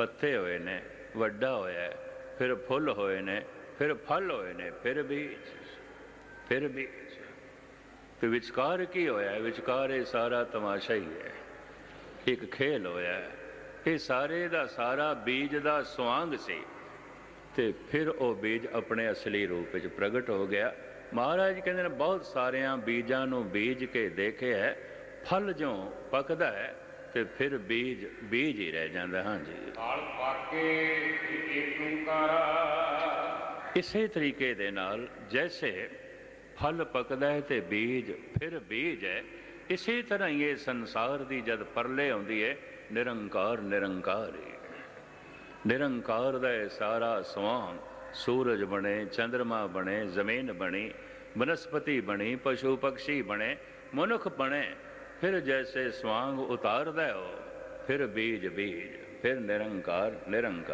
ਪੱਤੇ ਹੋਏ ਨੇ, ਵੱਡਾ ਹੋਇਆ ਫਿਰ ਫੁੱਲ ਹੋਏ ਨੇ, ਫਿਰ ਫਲ ਹੋਏ ਨੇ, ਫਿਰ ਬੀਜ ਫਿਰ ਬੀਜ ਤੇ ਵਿਚਕਾਰ ਕੀ ਹੋਇਆ? ਵਿਚਕਾਰ ਇਹ ਸਾਰਾ ਤਮਾਸ਼ਾ ਹੀ ਹੈ। ਇੱਕ ਖੇਲ ਹੋਇਆ ਇਹ ਸਾਰੇ ਦਾ ਸਾਰਾ ਬੀਜ ਦਾ ਸਵਾਂਗ ਸੀ। ਤੇ ਫਿਰ ਉਹ ਬੀਜ ਆਪਣੇ ਅਸਲੀ ਰੂਪ ਵਿੱਚ ਪ੍ਰਗਟ ਹੋ ਗਿਆ। ਮਹਾਰਾਜ ਕਹਿੰਦੇ ਨੇ, ਬਹੁਤ ਸਾਰਿਆਂ ਬੀਜਾਂ ਨੂੰ ਬੀਜ ਕੇ ਦੇਖਿਆ ਫਲ ਜਿਉਂ ਪੱਕਦਾ ਹੈ ਤੇ ਫਿਰ ਬੀਜ ਬੀਜ ਹੀ ਰਹਿ ਜਾਂਦਾ ਹਾਂਜੀ। ਕਾਲ ਪਾਕੇ ਏਕ ਓੰਕਾਰਾ ਇਸੇ ਤਰੀਕੇ ਦੇ ਨਾਲ ਜੈਸੇ ਫਲ ਪੱਕਦਾ ਹੈ ਤੇ ਬੀਜ ਫਿਰ ਬੀਜ ਹੈ ਇਸੇ ਤਰ੍ਹਾਂ ਹੀ ਇਹ ਸੰਸਾਰ ਦੀ ਜਦ ਪਰਲੇ ਆਉਂਦੀ ਹੈ ਨਿਰੰਕਾਰ ਨਿਰੰਕਾਰ। ਹੀ ਨਿਰੰਕਾਰ ਦਾ ਇਹ ਸਾਰਾ ਸਵਾਂਗ ਸੂਰਜ ਬਣੇ ਚੰ드ਰਮਾ ਬਣੇ ਜ਼ਮੀਨ ਬਣੀ ਬਨਸਪਤੀ ਬਣੀ ਪਸ਼ੂ ਪਕਸ਼ੀ ਬਣੇ ਮਨੁੱਖ ਬਣੇ ਫਿਰ ਜੈਸੇ ਸਵਾਂਗ ਉਤਾਰਦਾ ਹੋ ਫਿਰ ਬੀਜ ਬੀਜ ਫਿਰ ਨਿਰੰਕਾਰ ਨਿਰੰਕਾਰ।